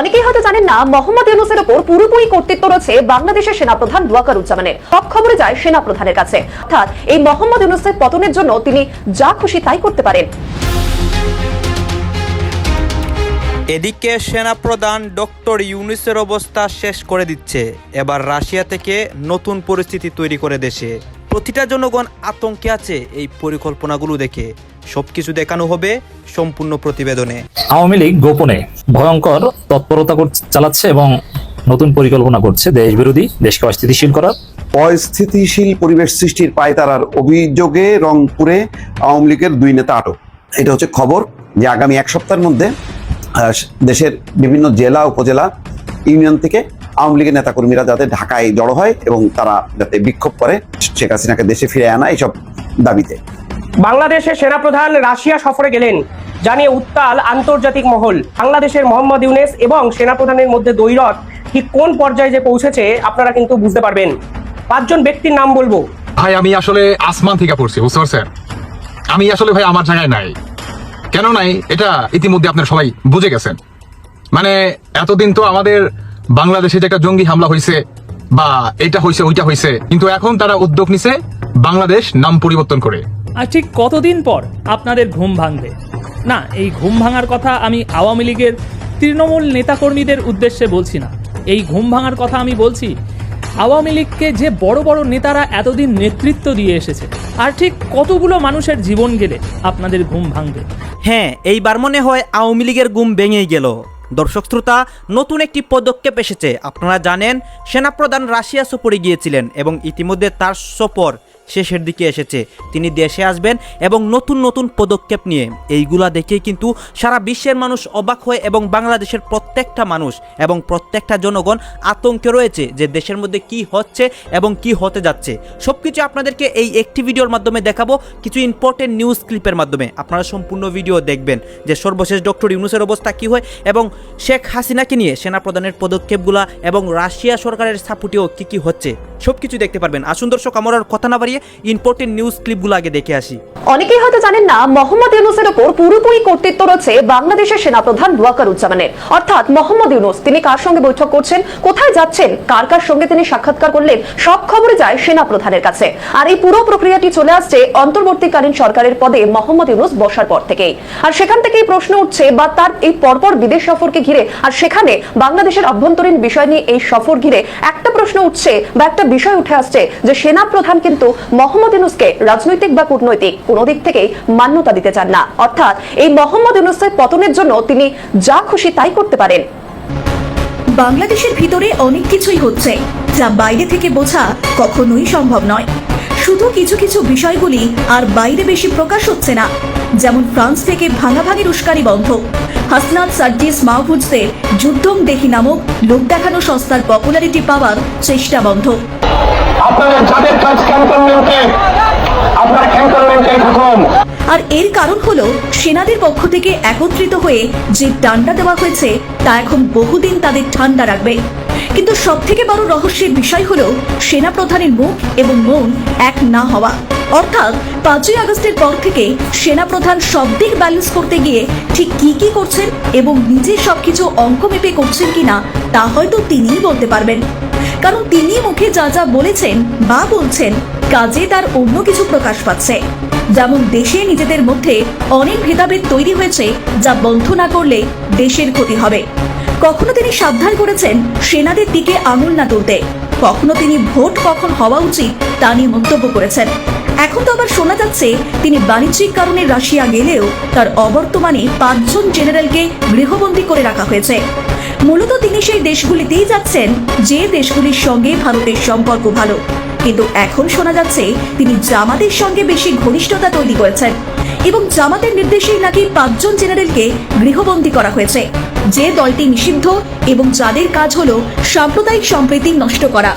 অনেকেই হয়তো জানেন না, মোহাম্মদ ইউনুসের ওপর পুরোপুরি কর্তৃত্ব রয়েছে বাংলাদেশের সেনাপ্রধান ওয়াকার উজ্জামানের। সব খবরে যায় সেনাপ্রধানের কাছে। অর্থাৎ এই মোহাম্মদ ইউনুসের পতনের জন্য তিনি যা খুশি তাই করতে পারেন। এদিকে সেনাপ্রধান ডক্টর ইউনুসের অবস্থা শেষ করে দিচ্ছে। এবার রাশিয়া থেকে নতুন পরিস্থিতি তৈরি করে দেশে। প্রতিটা জনগণ আতঙ্কে আছে এই পরিকল্পনাগুলো দেখে। সবকিছু দেখানো হবে সম্পূর্ণ প্রতিবেদনে। আওয়ামী লীগ গোপনে ভয়ঙ্কর তৎপরতা কর- চালাচ্ছে এবং নতুন পরিকল্পনা করছে দেশ বিরোধী দেশকে অস্থিতিশীল করার। অস্থিতিশীল পরিবেশ সৃষ্টির পায়তারার অভিযোগে রংপুরে আওয়ামী লীগের দুই নেতা আটক। এটা হচ্ছে খবর যে আগামী এক সপ্তাহের মধ্যে দেশের বিভিন্ন জেলা উপজেলা ইউনিয়ন থেকে আওয়ামী লীগের নেতাকর্মীরা যাতে ঢাকায় জড়ো হয় এবং তারা যাতে বিক্ষোভ করে শেখ হাসিনাকে দেশে ফিরে আনা এইসব দাবিতে। বাংলাদেশের সেনাপ্রধান রাশিয়া সফরে গেলেন, জানিয়ে উত্তাল আন্তর্জাতিক মহল। বাংলাদেশের মোহাম্মদ ইউনেস এবং সেনাপ্রধানের মধ্যে দৈরথ ঠিক কোন পর্যায়ে যে পৌঁছেছে আপনারা কিন্তু বুঝতে পারবেন। পাঁচজন ব্যক্তির নাম বলব। ভাই, আমি আসলে আসমান থেকে পড়ছি, বুঝতে পারছেন? আমি আসলে ভাই আমার জায়গায় নাই। কেন নাই? এটা ইতিমধ্যে আপনারা সবাই বুঝে গেছেন। মানে এতদিন তো আমাদের বাংলাদেশে যে একটা জঙ্গি হামলা হয়েছে বা এটা হয়েছে ওইটা হয়েছে কিন্তু এখন তারা উদ্যোগ নিছে বাংলাদেশ নাম পরিবর্তন করে। আর ঠিক কতদিন পর আপনাদের ঘুম ভাঙবে? না, এই ঘুম ভাঙার কথা আমি আওয়ামী লীগের তৃণমূল নেতাকর্মীদের উদ্দেশ্যে বলছি না। এই ঘুম ভাঙার কথা আমি বলছি, আওয়ামী লীগকে যে বড় বড় নেতারা এতদিন নেতৃত্ব দিয়ে এসেছে, আর ঠিক কতগুলো মানুষের জীবন গেলে আপনাদের ঘুম ভাঙবে? হ্যাঁ এইবার মনে হয় আওয়ামী লীগের ঘুম ভেঙেই গেল। দর্শক শ্রোতা, নতুন একটি পদক্ষেপ এসেছে। আপনারা জানেন, সেনাপ্রধান রাশিয়া সফরে গিয়েছিলেন এবং ইতিমধ্যে তার সফর শেষের দিকে এসেছে। তিনি দেশে আসবেন এবং নতুন নতুন পদক্ষেপ নিয়ে। এইগুলা দেখেই কিন্তু সারা বিশ্বের মানুষ অবাক হয় এবং বাংলাদেশের প্রত্যেকটা মানুষ এবং প্রত্যেকটা জনগণ আতঙ্কে রয়েছে যে দেশের মধ্যে কি হচ্ছে এবং কি হতে যাচ্ছে। সব কিছু আপনাদেরকে এই একটি ভিডিওর মাধ্যমে দেখাবো। কিছু ইম্পর্টেন্ট নিউজ ক্লিপের মাধ্যমে। আপনারা সম্পূর্ণ ভিডিও দেখবেন যে সর্বশেষ ডক্টর ইউনুসের অবস্থা কি হয় এবং শেখ হাসিনাকে নিয়ে সেনা সেনাপ্রধানের পদক্ষেপগুলা এবং রাশিয়া সরকারের সাপোর্টেও কি কি হচ্ছে। সব কিছু দেখতে পারবেন। আসুন দর্শক, আমার কথা না বাড়িয়ে ইম্পর্টেন্ট নিউজ ক্লিপগুলো আগে দেখে আসি। অনেকেই হয়তো জানেন না, মোহাম্মদ ইউনুসের ওপর পুরোপুরি কর্তৃত্ব রয়েছে বাংলাদেশের সেনাপ্রধান ওয়াকার উজ্জামানের অর্থাৎ মোহাম্মদ ইউনুস, তিনি কার সঙ্গে বৈঠক করছেন, কোথায় যাচ্ছেন, কার কার সঙ্গে তিনি সাক্ষাৎকার করলেন, সব খবরে যায় সেনাপ্রধানের কাছে। আর এই পুরো প্রক্রিয়াটি চলে আসছে অন্তর্বর্তীকালীন সরকারের পদে মোহাম্মদ ইউনুস বসার পর থেকেই। আর সেখান থেকেই প্রশ্ন উঠছে, বা তার এই পরপর বিদেশ সফরকে ঘিরে, আর সেখানে বাংলাদেশের অভ্যন্তরীণ বিষয় নিয়ে এই সফর ঘিরে একটা প্রশ্ন উঠছে, বা একটা বিষয় উঠে আসছে যে সেনা প্রধান কিন্তু মোহাম্মদ ইউনুসকে রাজনৈতিক বা কূটনৈতিক কোনো দিক থেকে মান্যতা দিতে চান না। অর্থাৎ এই মোহাম্মদ ইউনুসের পতনের জন্য তিনি যা খুশি তাই করতে পারেন। বাংলাদেশের ভিতরে অনেক কিছুই হচ্ছে যা বাইরে থেকে বোঝা কখনোই সম্ভব নয়। শুধু কিছু কিছু বিষয়গুলি আর বাইরে বেশি প্রকাশ হচ্ছে না। যেমন ফ্রান্স থেকে ভাঙাভাঙির উস্কানি বন্ধ। হাসনাত সার্জিস মাহফুজদের যুদ্ধম দেখি নামক লোক দেখানো সংস্থার পপুলারিটি পাওয়ার চেষ্টা বন্ধ। আপনারা যাদের কাজ ক্যান্টনমেন্টে আপনার ক্যান্টনমেন্টে ঢুকুন আর এর কারণ হলো, সেনাদের পক্ষ থেকে একত্রিত হয়ে যে ডান্ডা দেওয়া হয়েছে, তা এখন বহুদিন তাদের ঠান্ডা রাখবে। কিন্তু সব থেকে বড় রহস্যের বিষয় হলো, সেনাপ্রধানের মুখ এবং মন এক না হওয়া। অর্থাৎ, পাঁচই আগস্টের পর থেকে সেনাপ্রধান সব দিক ব্যালেন্স করতে গিয়ে ঠিক কি কি করছেন এবং নিজে সবকিছু অঙ্ক মেপে করছেন কিনা, তা হয়তো তিনিই বলতে পারবেন। কারণ তিনি মুখে যা যা বলেছেন বা বলছেন, কাজে তার অন্য কিছু প্রকাশ পাচ্ছে। যেমন দেশে নিজেদের মধ্যে অনেক ভেদাভেদ তৈরি হয়েছে যা বন্ধ না করলে দেশের ক্ষতি হবে। কখনো তিনি সাবধান করেছেন সেনাদের দিকে আঙুল না তুলতে। কখনো তিনি ভোট কখন হওয়া উচিত তা নিয়ে মন্তব্য করেছেন। এখন তো আবার শোনা যাচ্ছে তিনি বাণিজ্যিক কারণে রাশিয়া গেলেও তার অবর্তমানে পাঁচজন জেনারেলকে গৃহবন্দী করে রাখা হয়েছে। মূলত তিনি সেই দেশগুলিতেই যাচ্ছেন, যে দেশগুলির সঙ্গে ভারতের সম্পর্ক ভালো। কিন্তু এখন শোনা যাচ্ছে, তিনি জামাতের সঙ্গে বেশি ঘনিষ্ঠতা তৈরি করেছেন এবং জামাতের নির্দেশেই নাকি পাঁচজন জেনারেলকে গৃহবন্দী করা হয়েছে। যে দলটি নিষিদ্ধ এবং যাদের কাজ হল সাম্প্রদায়িক সম্প্রীতি নষ্ট করা।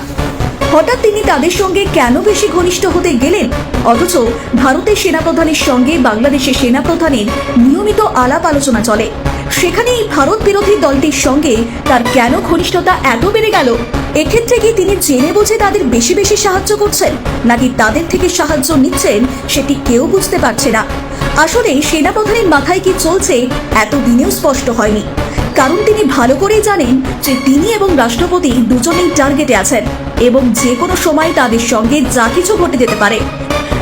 হঠাৎ তিনি তাদের সঙ্গে কেন বেশি ঘনিষ্ঠ হতে গেলেন? অথচ ভারতের সেনাপ্রধানের সঙ্গে বাংলাদেশের সেনাপ্রধানের নিয়মিত আলাপ আলোচনা চলে। সেখানে এই ভারত বিরোধী দলটির সঙ্গে তার কেন ঘনিষ্ঠতা এত বেড়ে গেল? এক্ষেত্রে কি তিনি জেনে বুঝে তাদের বেশি বেশি সাহায্য করছেন? নাকি তাদের থেকে সাহায্য নিচ্ছেন সেটি কেউ বুঝতে পারছে না। আসলে সেনাপ্রধানের মাথায় কি চলছে এতদিনেও স্পষ্ট হয়নি। কারণ তিনি ভালো করেই জানেন যে তিনি এবং রাষ্ট্রপতি দুজনেই টার্গেটে আছেন এবং যে কোনো সময় তাদের সঙ্গে যা কিছু ঘটে যেতে পারে।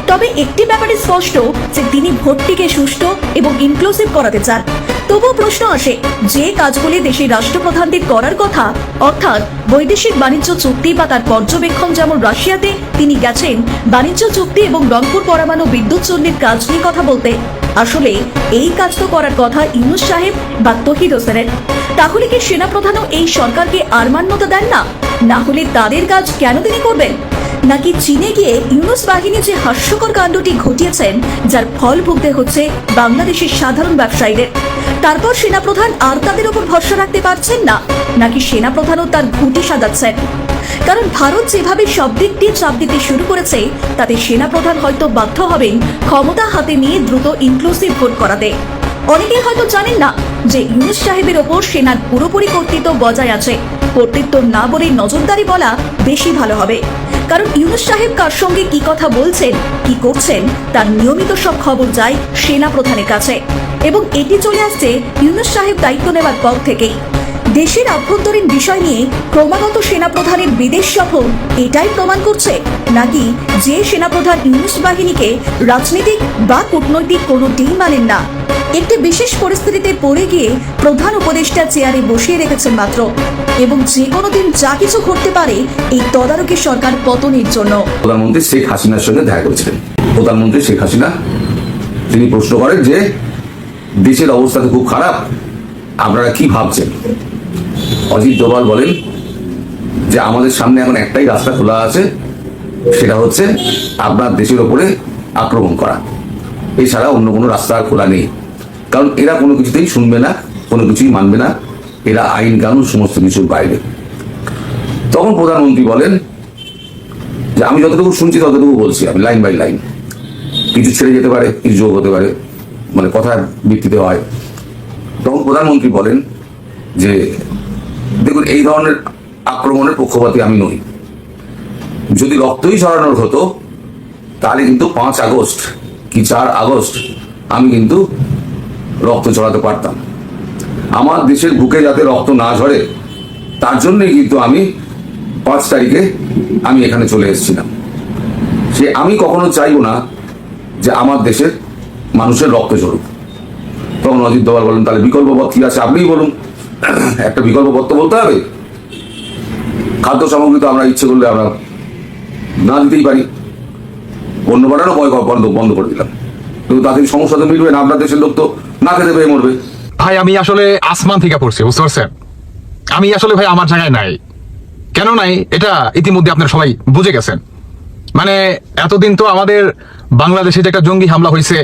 তবে একটি ব্যাপারে স্পষ্ট যে তিনি ভোটটিকে সুষ্ঠু এবং ইনক্লুসিভ করাতে চান। তবুও প্রশ্ন আসে, যে কাজগুলি দেশের রাষ্ট্রপ্রধানদের করার কথা, অর্থাৎ বৈদেশিক বাণিজ্য চুক্তি বা তার পর্যবেক্ষণ যেমন রাশিয়াতে, তিনি গেছেন বাণিজ্য চুক্তি এবং রংপুর পরমাণু বিদ্যুৎ চুল্লির কাজ নিয়ে কথা বলতে। আসলে, এই কাজ তো করার কথা ইউনুস সাহেব বা তহিদ হোসেনের। তাহলে কি সেনাপ্রধানও এই সরকারকে আর মান্যতা দেন না? না হলে তাদের কাজ কেন তিনি করবেন? নাকি চীনে গিয়ে ইউনুস বাহিনী যে হাস্যকর কাণ্ডটি ঘটিয়েছেন, যার ফল ভুগতে হচ্ছে বাংলাদেশের সাধারণ ব্যবসায়ীদের? তারপর সেনাপ্রধান আর তাদের উপর ভরসা রাখতে পারছেন না, নাকি সেনাপ্রধানও তার ঘুঁটি সাজাচ্ছেন? কারণ ভারত যেভাবে সব দিক দিয়ে চাপ দিতে শুরু করেছে, তাতে সেনাপ্রধান হয়তো বাধ্য হবেন ক্ষমতা হাতে নিয়ে দ্রুত ইনক্লুসিভ ভোট করাতে। অনেকেই হয়তো জানেন না যে ইউনুস সাহেবের ওপর সেনার পুরোপুরি কর্তৃত্ব বজায় আছে। কর্তৃত্ব না বলে নজরদারি বলা বেশি ভালো হবে। কারণ ইউনুস সাহেব কার সঙ্গে কি কথা বলছেন, কি করছেন, তার নিয়মিত সব খবর যায় সেনা প্রধানের কাছে। এবং এটি চলে আসছে ইউনুস সাহেব দায়িত্ব নেওয়ার পর থেকেই। দেশের আভ্যন্তরীণ বিষয় নিয়ে ক্রমাগত সেনাপ্রধানের বিদেশ সফর এটাই প্রমাণ করছে, নাকি যে সেনাপ্রধান ইউনুস বাহিনীকে রাজনৈতিক বা কূটনৈতিক কোনো মানেন না। একটি বিশেষ পরিস্থিতিতে পড়ে গিয়ে প্রধান উপদেষ্টা চেয়ারে বসিয়ে রেখেছেন মাত্র। এবং যে কোনো দিন যা কিছু ঘটতে পারে, এই তদারকি সরকার পতনের জন্য। প্রধানমন্ত্রী শেখ হাসিনার সঙ্গে দেখা করেছিলেন। প্রধানমন্ত্রী শেখ হাসিনা, তিনি প্রশ্ন করেন যে, দেশের অবস্থা তো খুব খারাপ, আপনারা কি ভাবছেন? অজিত ডোভাল বলেন যে, আমাদের সামনে এখন একটাই রাস্তা খোলা আছে, সেটা হচ্ছে আপনার দেশের ওপরে আক্রমণ করা। এছাড়া অন্য কোনো রাস্তা খোলা নেই। কারণ এরা কোনো কিছুতেই শুনবে না, কোনো কিছুই মানবে না। এরা আইন কানুন, সমস্ত কিছুর বাইরে। তখন প্রধানমন্ত্রী বলেন যে, আমি যতটুকু শুনছি, ততটুকু বলছি আমি, লাইন বাই লাইন। কিছু ছেড়ে যেতে পারে, কিছু যোগ হতে পারে মানে কথার ভিত্তিতে হয়। তখন প্রধানমন্ত্রী বলেন যে, দেখুন, এই ধরনের আক্রমণের পক্ষপাতী আমি নই। যদি রক্তই ছড়ানোর হতো, তাহলে কিন্তু পাঁচ আগস্ট কি চার আগস্ট আমি কিন্তু রক্ত ছড়াতে পারতাম। আমার দেশের বুকে যাতে রক্ত না ঝরে, তার জন্যই কিন্তু আমি পাঁচ তারিখে আমি এখানে চলে এসেছিলাম। সে আমি কখনো চাইব না যে আমার দেশের মানুষের রক্ত ঝরুক। তখন অজিত দোয়াল বলেন, তাহলে বিকল্প পথ কি আছে? আপনিই বলুন। একটা বিকল্প পথ তো বলতে হবে। খাদ্য সামগ্রী তো আমরা ইচ্ছে করলে আমরা না দিতেই পারি। অন্য পাঠানো বন্ধ বন্ধ করে দিলাম। কিন্তু তাদের সমস্যা তো মিলবে না, আপনার দেশের লোক তো না খেতে পেয়ে মরবে। ভাই, আমি আসলে আসমান থেকে পড়ছি, বুঝতে পারছেন? আমি আসলে ভাই আমার জায়গায় নাই। কেন নাই? এটা ইতিমধ্যে আপনারা সবাই বুঝে গেছেন। মানে এতদিন তো আমাদের বাংলাদেশে যে একটা জঙ্গি হামলা হয়েছে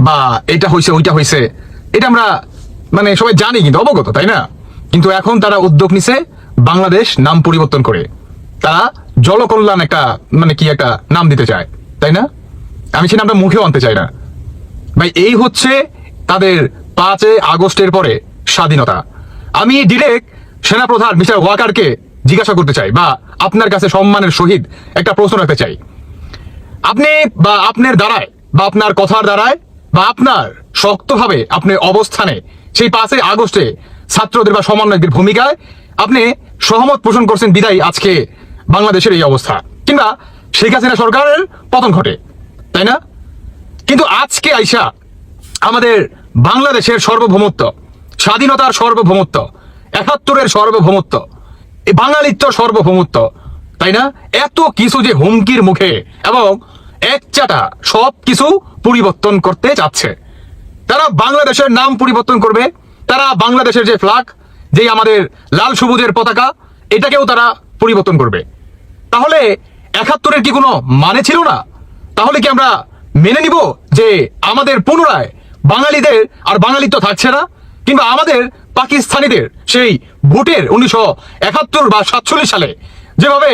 বা এটা হয়েছে ওইটা হয়েছে এটা আমরা মানে সবাই জানি কিন্তু, অবগত, তাই না? কিন্তু এখন তারা উদ্যোগ নিছে বাংলাদেশ নাম পরিবর্তন করে। তারা জলকল্যাণ একটা মানে কি একটা নাম দিতে চায়, তাই না? আমি সে নামটা মুখেও আনতে চাই না। ভাই, এই হচ্ছে তাদের পাঁচে আগস্টের পরে স্বাধীনতা। আমি ডিরেক্ট সেনাপ্রধান মিস্টার ওয়াকারকে জিজ্ঞাসা করতে চাই বা আপনার কাছে সম্মানের সহিত একটা প্রশ্ন রাখতে চাই। আপনি বা আপনার দ্বারায় বা আপনার কথার দ্বারায় বা আপনার শক্তভাবে আপনার অবস্থানে সেই পাঁচই আগস্টে ছাত্রদের বা সমন্বয়কদের ভূমিকায় আপনি সহমত পোষণ করছেন বিদায় আজকে বাংলাদেশের এই অবস্থা। কিংবা শেখ হাসিনা সরকারের পতন ঘটে, তাই না? কিন্তু আজকে আইসা আমাদের বাংলাদেশের সার্বভৌমত্ব, স্বাধীনতার সার্বভৌমত্ব, একাত্তরের সার্বভৌমত্ব, এই বাঙালিত্ব সার্বভৌমত্ব, তাই না? এত কিছু যে হুমকির মুখে এবং একচাটা সব কিছু পরিবর্তন করতে যাচ্ছে তারা বাংলাদেশের নাম পরিবর্তন করবে, তারা বাংলাদেশের যে ফ্ল্যাগ যেই আমাদের লাল সবুজের পতাকা, এটাকেও তারা পরিবর্তন করবে। তাহলে একাত্তরের কি কোনো মানে ছিল না? তাহলে কি আমরা মেনে নিব যে আমাদের পুনরায় বাঙালিদের আর বাঙালি তো থাকছে না। কিংবা আমাদের পাকিস্তানিদের, সেই ভোটের উনিশশো একাত্তর বা সাতচল্লিশ সালে যেভাবে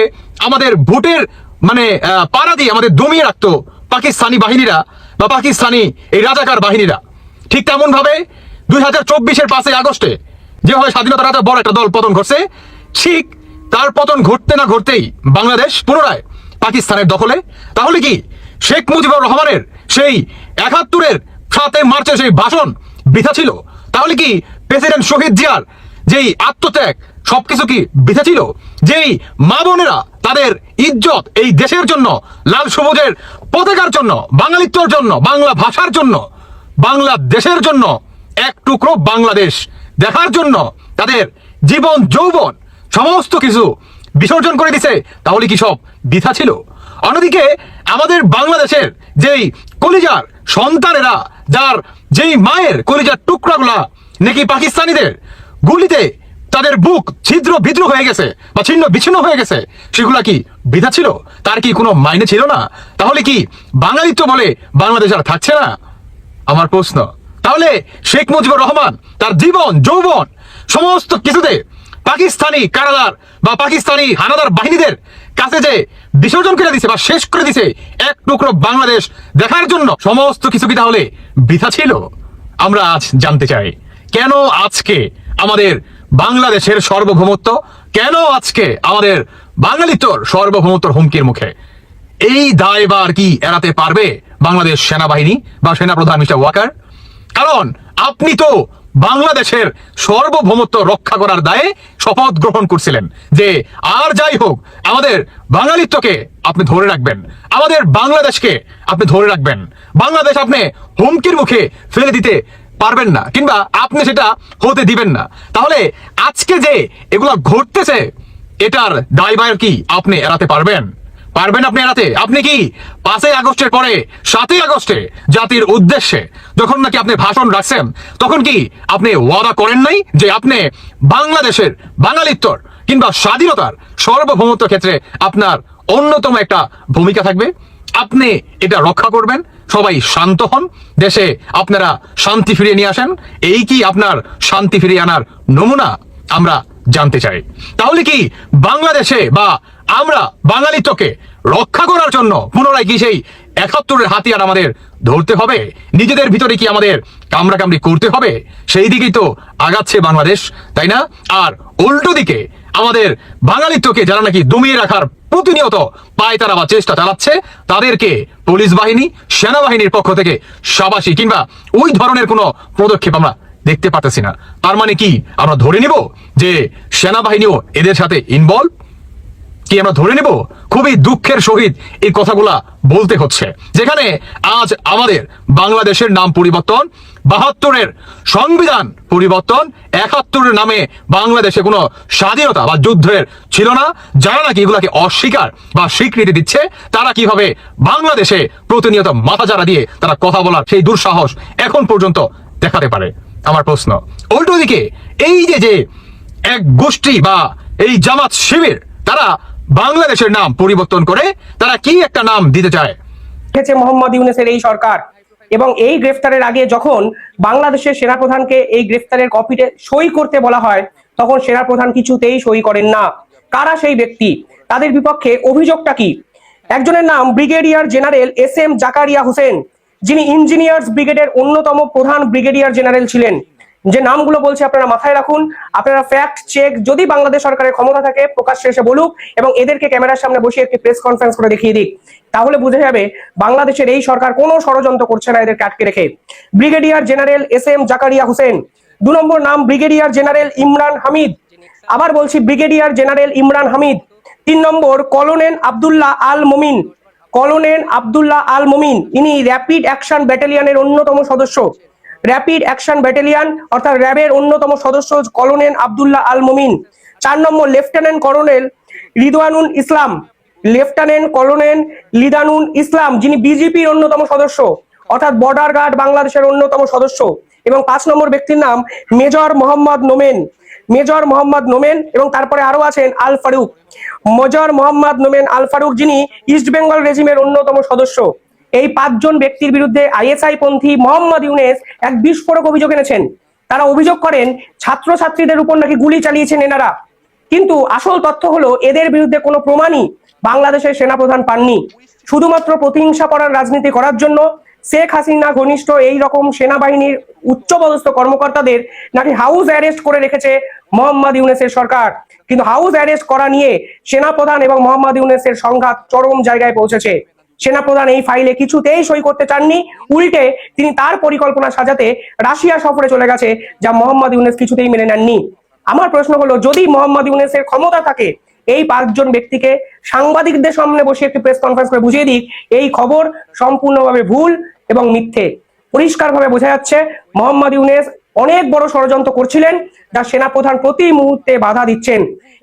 আমাদের ভোটের মানে পাড়া দিয়ে আমাদের দমিয়ে রাখতো পাকিস্তানি বাহিনীরা বা পাকিস্তানি এই রাজাকার বাহিনীরা। ঠিক তেমন ভাবে দুই হাজার চব্বিশের পাঁচই আগস্টে যেভাবে স্বাধীনতা রাজা বড় একটা দল পতন ঘটছে, ঠিক তার পতন ঘটতে না ঘটতেই বাংলাদেশ পুনরায় পাকিস্তানের দখলে। তাহলে কি শেখ মুজিবুর রহমানের সেই একাত্তরের সাতে মার্চের সেই ভাষণ। বৃথা ছিল। তাহলে কি প্রেসিডেন্ট শহীদ জিয়ার যেই আত্মত্যাগ, সবকিছু কি বৃথা ছিল? যেই মা বোনেরা তাদের ইজ্জত এই দেশের জন্য, লাল সবুজের পতাকার জন্য, বাঙালিত্বর জন্য, বাংলা ভাষার জন্য, বাংলা দেশের জন্য এক টুকরো বাংলাদেশ দেখার জন্য তাদের জীবন, যৌবন সমস্ত কিছু বিসর্জন করে দিছে, তাহলে কি সব বৃথা ছিল? অন্যদিকে আমাদের বাংলাদেশের যেই কলিজার সন্তানেরা যার যেই মায়ের কলিজার টুকরাগুলা নাকি পাকিস্তানিদের গুলিতে তাদের বুক ছিদ্র বিদ্র হয়ে গেছে বা ছিন্ন বিচ্ছিন্ন হয়ে গেছে, সেগুলা কি বিধা ছিল? তার কি কোনো মাইনে ছিল না? তাহলে কি বাঙালিত্ব বলে বাংলাদেশ আর থাকছে না? আমার প্রশ্ন। তাহলে শেখ মুজিবুর রহমান তার জীবন, যৌবন সমস্ত কিছুতে পাকিস্তানি কারাগার বা পাকিস্তানি হানাদার বাহিনীদের কাছে যে বিসর্জন করে দিছে বা শেষ করে দিছে এক টুকরো বাংলাদেশ দেখার জন্য। সমস্ত কিছু কি তাহলে বৃথা ছিল? আমরা আজ জানতে চাই, কেন আজকে আমাদের বাংলাদেশের সার্বভৌমত্ব, কেন আজকে আমাদের বাঙালিত্বর সার্বভৌমত্বর হুমকির মুখে? এই দায়বার কি এড়াতে পারবে বাংলাদেশ সেনাবাহিনী বা সেনাপ্রধান মিস্টার ওয়াকার? কারণ আপনি তো বাংলাদেশের সর্বভৌমত্ব রক্ষা করার দায়ে শপথ গ্রহণ করছিলেন যে আর যাই হোক, আমাদের বাঙালিত্বকে আপনি ধরে রাখবেন। আমাদের বাংলাদেশকে আপনি ধরে রাখবেন। বাংলাদেশ আপনি হুমকির মুখে ফেলে দিতে পারবেন না, কিংবা আপনি সেটা হতে দিবেন না। তাহলে আজকে যে এগুলা ঘটতেছে, এটার দায়বার কি আপনি এড়াতে পারবেন? পারবেন আপনি এড়াতে। আপনি কি পাঁচই আগস্টের পরে, সাতই আগস্টে জাতির উদ্দেশ্যে যখন নাকি আপনি ভাষণ রাখছেন, তখন কি আপনি ওয়াদা করেন নাই যে আপনি বাংলাদেশের বাঙালিত্বর কিংবা স্বাধীনতার সর্বভৌমত্ব ক্ষেত্রে আপনার অন্যতম একটা ভূমিকা থাকবে? আপনি এটা রক্ষা করবেন, সবাই শান্ত হন, দেশে আপনারা শান্তি ফিরিয়ে নিয়ে আসেন, এই কি আপনার শান্তি ফিরিয়ে আনার নমুনা আমরা জানতে চাই। তাহলে কি বাংলাদেশে বা আমরা বাঙালিত্বকে রক্ষা করার জন্য পুনরায় কি সেই একাত্তরের হাতিয়ার আমাদের ধরতে হবে? নিজেদের ভিতরে কি আমাদের কামড়াকামড়ি করতে হবে? সেই দিকেই তো আগাচ্ছে বাংলাদেশ, তাই না? আর উল্টো দিকে আমাদের বাঙালিত্বকে যারা নাকি দমিয়ে রাখার প্রতিনিয়ত পায়তারা বা চেষ্টা চালাচ্ছে, তাদেরকে পুলিশ বাহিনী, সেনাবাহিনীর পক্ষ থেকে সাবাসী কিংবা ওই ধরনের কোনো পদক্ষেপ আমরা দেখতে পাচ্ছি না। তার মানে কি আমরা ধরে নিব যে সেনাবাহিনীও এদের সাথে ইনভলভ কি আমরা ধরে নেব? খুবই দুঃখের সহিত এই কথাগুলা বলতে হচ্ছে। যেখানে আজ আমাদের বাংলাদেশের নাম পরিবর্তন, বাহাত্তরের সংবিধান পরিবর্তন, একাত্তরের নামে বাংলাদেশে কোনো স্বাধীনতা বা যুদ্ধের ছিল না। যারা নাকি এগুলাকে অস্বীকার বা স্বীকৃতি দিচ্ছে, তারা কীভাবে বাংলাদেশে প্রতিনিয়ত মাথা চারা দিয়ে তারা কথা বলার সেই দুঃসাহস এখন পর্যন্ত দেখাতে পারে? আমার প্রশ্ন, উল্টো দিকে এই যে যে এক গোষ্ঠী বা এই জামাত শিবির, তারা বাংলাদেশের নাম পরিবর্তন করে তারা কি একটা নাম দিতে চায়? মোহাম্মদ ইউনেসের এই সরকার। এবং এই গ্রেফতারের আগে যখন বাংলাদেশের সেনাপ্রধানকে এই গ্রেফতারের কপিতে সই করতে বলা হয়, তখন সেনাপ্রধান কিছুতেই সই করেন না। কারা সেই ব্যক্তি? তাদের বিপক্ষে অভিযোগটা কি? একজনের নাম brigadier general S M Zakaria Hossain, যিনি ইঞ্জিনিয়ার্স ব্রিগেডের অন্যতম প্রধান ব্রিগেডিয়ার জেনারেল ছিলেন। যে নামগুলো বলছে আপনারা মাথায় রাখুন। আপনারা ফ্যাক্ট চেক যদি বাংলাদেশ সরকারের ক্ষমতা থাকে প্রকাশ্যে এসে বলুক এবং এদেরকে ক্যামেরার সামনে বসিয়ে একটি প্রেস কনফারেন্স করে দেখিয়ে দিক। তাহলে বুঝে যাবে বাংলাদেশের এই সরকার কোনো ষড়যন্ত্র করছে না এদেরকে আটকে রেখে। Brigadier general S M Zakaria Hossain. দু নম্বর নাম ব্রিগেডিয়ার জেনারেল ইমরান হামিদ। আবার বলছি ব্রিগেডিয়ার জেনারেল ইমরান হামিদ। তিন নম্বর কলোনেল আব্দুল্লাহ আল মুমিন। কলোনেল আব্দুল্লাহ আল মুমিন, ইনি র্যাপিড অ্যাকশন ব্যাটালিয়নের অন্যতম সদস্য। র্যাপিড অ্যাকশন ব্যাটালিয়ন অর্থাৎ র্যাবের অন্যতম সদস্য কলোনেল আবদুল্লাহ আল মুমিন। চার নম্বর lieutenant colonel Ridwanul Islam. Lieutenant colonel Lidanul Islam, যিনি বিজেপির অন্যতম সদস্য, অর্থাৎ বর্ডার গার্ড বাংলাদেশের অন্যতম সদস্য। এবং পাঁচ নম্বর ব্যক্তির নাম মেজর মোহাম্মদ নোমেন। মেজর মোহাম্মদ নোমেন এবং তারপরে আরও আছেন আল ফারুক। মেজর মোহাম্মদ নোমেন আল ফারুক যিনি ইস্ট বেঙ্গল রেজিমের অন্যতম সদস্য। এই পাঁচজন ব্যক্তির বিরুদ্ধে আইএসআই পন্থী মোহাম্মদ ইউনেস এক বিস্ফোরক অভিযোগ এনেছেন। তারা অভিযোগ করেন, ছাত্রছাত্রীদের উপর নাকি গুলি চালিয়েছেন এনারা। কিন্তু আসল তথ্য হলো, এদের বিরুদ্ধে কোনো প্রমাণই বাংলাদেশের সেনাপ্রধান পাননি। শুধুমাত্র প্রতিহিংসা করার রাজনীতি করার জন্য শেখ হাসিনা ঘনিষ্ঠ এই রকম সেনাবাহিনীর উচ্চপদস্থ কর্মকর্তাদের নাকি হাউস অ্যারেস্ট করে রেখেছে মোহাম্মদ ইউনেসের সরকার। কিন্তু হাউস অ্যারেস্ট করা নিয়ে সেনাপ্রধান এবং মোহাম্মদ ইউনেসের সংঘাত চরম জায়গায় পৌঁছেছে। সেনাপ্রধান এই ফাইলে কিছুতেই সই করতে চাননি। উল্টে তিনি তার পরিকল্পনা সাজাতে রাশিয়া সফরে চলে গেছে, যা মোহাম্মদ ইউনেস কিছুতেই মেনে নেননি। আমার প্রশ্ন হলো, যদি মোহাম্মদ ইউনেসের ক্ষমতা থাকে, এই পাঁচজন ব্যক্তিকে সাংবাদিকদের সামনে বসে একটি প্রেস কনফারেন্স করে বুঝিয়ে দিক, এই খবর সম্পূর্ণভাবে ভুল এবং মিথ্যে। পরিষ্কারভাবে বোঝা যাচ্ছে, মোহাম্মদ ইউনেস অনেক বড় ষড়যন্ত্র করছিলেন, যা সেনাপ্রধান প্রতি মুহূর্তে বাধা দিচ্ছেন।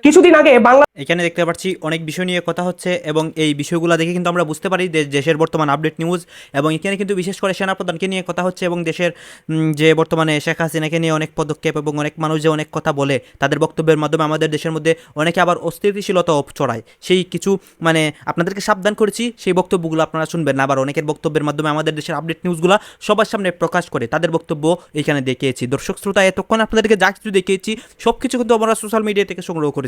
কিছুদিন আগে বাংলা এখানে দেখতে পাচ্ছি অনেক বিষয় নিয়ে কথা হচ্ছে এবং এই বিষয়গুলো দেখে কিন্তু আমরা বুঝতে পারি দেশের বর্তমান আপডেট নিউজ এবং এখানে কিন্তু বিশেষ করে সেনাপ্রধানকে নিয়ে কথা হচ্ছে এবং দেশের যে বর্তমানে শেখ হাসিনাকে নিয়ে অনেক পদক্ষেপ এবং অনেক মানুষ যে অনেক কথা বলে, তাদের বক্তব্যের মাধ্যমে আমাদের দেশের মধ্যে অনেকে আবার অস্থিতিশীলতাও চড়ায় সেই কিছু মানে আপনাদেরকে সাবধান করেছি, সেই বক্তব্যগুলো আপনারা শুনবেন না। আবার অনেকের বক্তব্যের মাধ্যমে আমাদের দেশের আপডেট নিউজগুলো সবার সামনে প্রকাশ করে, তাদের বক্তব্য এখানে দেখিয়েছি। দর্শক শ্রোতা, এতক্ষণ আপনাদেরকে যা কিছু দেখিয়েছি সব কিছু কিন্তু আমরা সোশ্যাল মিডিয়া থেকে সংগ্রহ